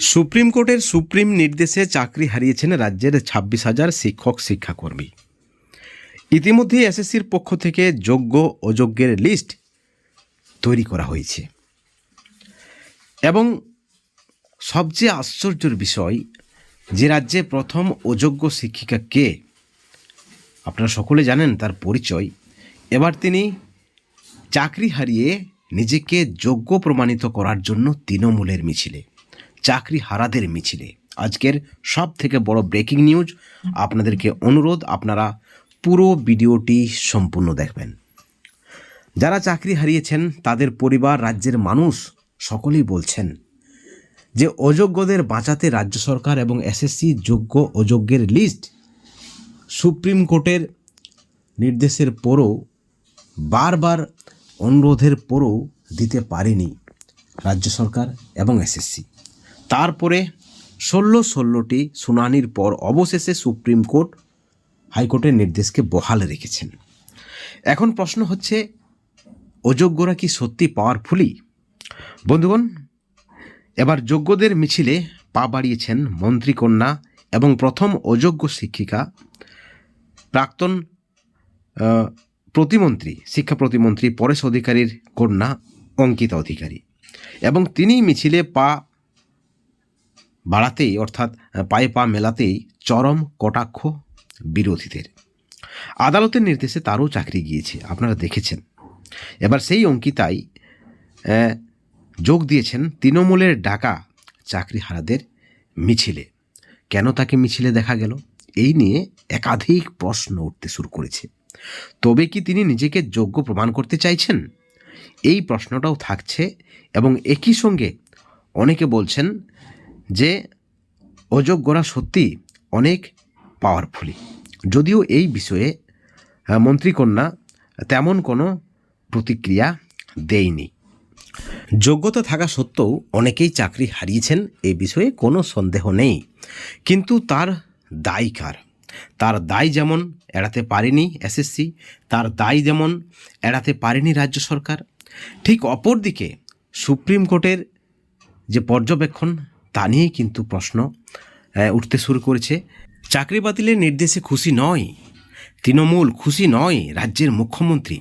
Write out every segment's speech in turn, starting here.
Supreme কোর্টের supreme নির্দেশে চাকরি হারিয়েছেন রাজ্যের ছাব্বিশ হাজার শিক্ষক, শিক্ষাকর্মী। ইতিমধ্যেই এসএসসির পক্ষ থেকে যোগ্য, অযোগ্যের লিস্ট তৈরি করা হয়েছে। এবং সবচেয়ে আশ্চর্যের বিষয়, যে রাজ্যে প্রথম অযোগ্য শিক্ষিকা কে, আপনারা সকলে জানেন তার পরিচয়। এবার তিনি চাকরি হারিয়ে নিজেকে যোগ্য প্রমাণিত করার জন্য তৃণমূলের মিছিলে। চাকরি হারাদের মিছিলে। আজকের সব থেকে বড় ব্রেকিং নিউজ, আপনাদেরকে অনুরোধ, আপনারা পুরো ভিডিওটি সম্পূর্ণ দেখবেন। যারা চাকরি হারিয়েছেন, তাদের পরিবার, রাজ্যের মানুষ সকলেই বলছেন যে, অযোগ্যদের বাঁচাতে রাজ্য সরকার এবং এসএসসি যোগ্য অযোগ্যের লিস্ট সুপ্রিম কোর্টের নির্দেশের পরও বারবার অনুরোধের পরও দিতে পারেনি রাজ্য সরকার এবং এসএসসি। তারপরে ষোলো ষোলোটি শুনানির পর অবশেষে সুপ্রিম কোর্ট হাইকোর্টের নির্দেশকে বহাল রেখেছেন। এখন প্রশ্ন হচ্ছে, অযোগ্যরা কি সত্যি পাওয়ারফুলি বন্ধুগণ, এবার যোগ্যদের মিছিলে পা বাড়িয়েছেন মন্ত্রীকন্যা এবং প্রথম অযোগ্য শিক্ষিকা, প্রাক্তন প্রতিমন্ত্রী, শিক্ষা প্রতিমন্ত্রী, পরেশ অধিকারীর কন্যা অঙ্কিতা অধিকারী। এবং তিনি মিছিলে পা বাড়াতেই, অর্থাৎ পায়ে পা মেলাতেই চরম কটাক্ষ বিরোধীদের। আদালতের নির্দেশে তারও চাকরি গিয়েছে, আপনারা দেখেছেন। এবার সেই অঙ্কিতাই যোগ দিয়েছেন তৃণমূলের ডাকা চাকরি হারাদের মিছিলে। কেন তাকে মিছিলে দেখা গেল? এই নিয়ে একাধিক প্রশ্ন উঠতে শুরু করেছে। তবে কি তিনি নিজেকে যোগ্য প্রমাণ করতে চাইছেন? এই প্রশ্নটাও থাকছে এবং একই সঙ্গে অনেকে বলছেন যে অযোগ্যরা সত্যি অনেক পাওয়ারফুলি যদিও এই বিষয়ে মন্ত্রীকন্যা তেমন কোনো প্রতিক্রিয়া দেয়নি। যোগ্যতা থাকা সত্ত্বেও অনেকেই চাকরি হারিয়েছেন, এ বিষয়ে কোনো সন্দেহ নেই। কিন্তু তার দায় কার? তার দায় যেমন এড়াতে পারেনি এসএসসি তার দায় যেমন এড়াতে পারেনি রাজ্য সরকার, ঠিক অপরদিকে সুপ্রিম কোর্টের যে পর্যবেক্ষণ তা নিয়েই কিন্তু প্রশ্ন উঠতে শুরু করেছে। চাকরি বাতিলের নির্দেশে খুশি নয়। তৃণমূল খুশি নয় রাজ্যের মুখ্যমন্ত্রী।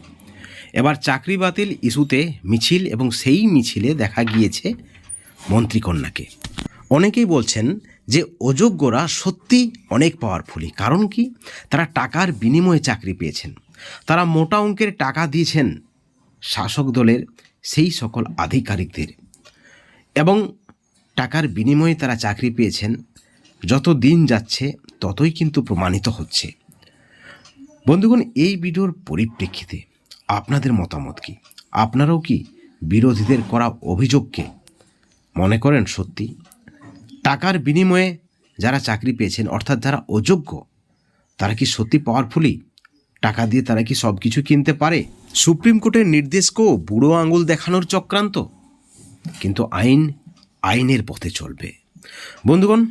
এবার চাকরি বাতিল ইস্যুতে মিছিল এবং সেই মিছিলে দেখা গিয়েছে মন্ত্রীকন্যাকে অনেকেই বলছেন যে অযোগ্যরা সত্যি অনেক পাওয়ারফুলি কারণ কি? তারা টাকার বিনিময়ে চাকরি পেয়েছেন। তারা মোটা অঙ্কের টাকা দিয়েছেন শাসক দলের সেই সকল আধিকারিকদের। এবং টাকার বিনিময়ে তারা চাকরি পেয়েছেন। যত দিন যাচ্ছে, ততই কিন্তু প্রমাণিত হচ্ছে। বন্ধুগণ, এই ভিডিওর পরিপ্রেক্ষিতে আপনাদের মতামত কি? আপনারাও কি বিরোধীদের করা অভিযোগকে মনে করেন সত্যি? টাকার বিনিময়ে যারা চাকরি পেয়েছেন, অর্থাৎ যারা অযোগ্য, তারা কি সত্যি পাওয়ারফুলি টাকা দিয়ে তারা কি সব কিছু কিনতে পারে? সুপ্রিম কোর্টের নির্দেশকেও বুড়ো আঙুল দেখানোর চক্রান্ত। কিন্তু আইন আইনের পথে চলবে। বন্ধুগণ,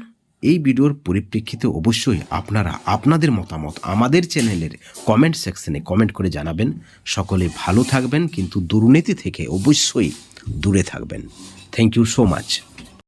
এই ভিডিওর পরিপ্রেক্ষিতে অবশ্যই আপনারা আপনাদের মতামত আমাদের চ্যানেলের কমেন্ট সেকশনে কমেন্ট করে জানাবেন। সকলে ভালো থাকবেন, কিন্তু দুর্নীতি থেকে অবশ্যই দূরে থাকবেন। Thank you so much